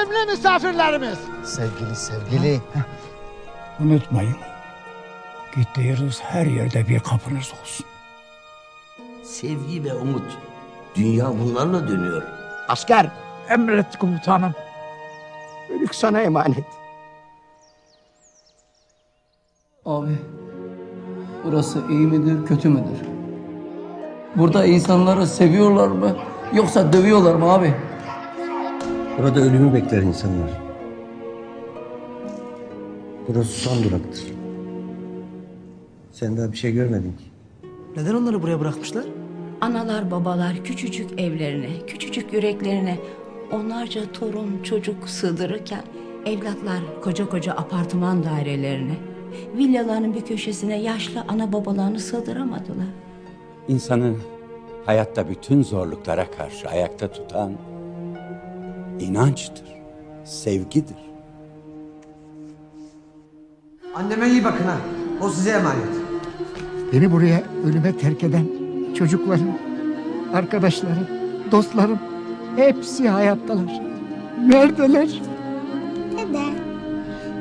Değerli misafirlerimiz. Sevgili sevgili. Unutmayın. Gittiğiniz her yerde bir kapınız olsun. Sevgi ve umut. Dünya bunlarla dönüyor. Asker. Emret komutanım. Ölük sana emanet. Abi, burası iyi midir, kötü müdür? Burada insanları seviyorlar mı, yoksa dövüyorlar mı abi? Burada ölümü bekler insanlar. Burası son duraktır. Sen daha bir şey görmedin ki. Neden onları buraya bırakmışlar? Analar babalar küçücük evlerine, küçücük yüreklerine onlarca torun çocuk sığdırırken evlatlar koca koca apartman dairelerine, villaların bir köşesine yaşlı ana babalarını sığdıramadılar. İnsanı hayatta bütün zorluklara karşı ayakta tutan inançtır, sevgidir. Anneme iyi bakın ha. O size emanet. Beni buraya ölüme terk eden çocuklarım, arkadaşlarım, dostlarım hepsi hayattalar. Neredeler? Dede,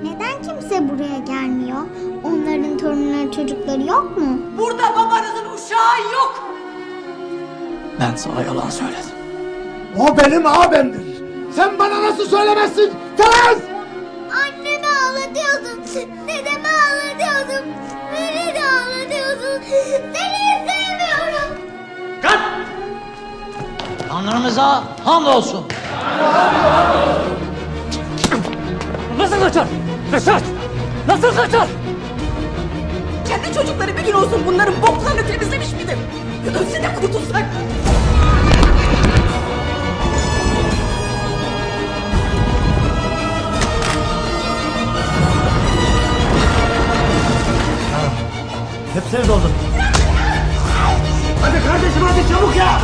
neden kimse buraya gelmiyor? Onların torunları çocukları yok mu? Burada babanızın uşağı yok. Ben sana yalan söyledim. O benim abimdir. Sen bana nasıl söylemezsin? Tez! Annemi ağlatıyordun, dedemi ağlatıyordun, beni de ağlatıyordun. Seni sevmiyorum. Tanrımıza hamdolsun. Nasıl kaçar? Kaçar! Nasıl kaçar? Kendi çocukları bir gün olsun bunların boklarını temizlemiş midir? Ölse de kurtulsak. Hepsini doldurun. Hadi kardeşim hadi çabuk ya.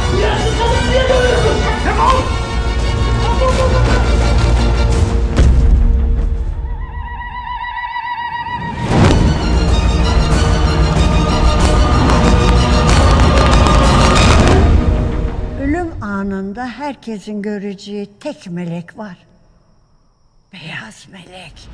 Ölüm anında herkesin göreceği tek melek var. Beyaz melek.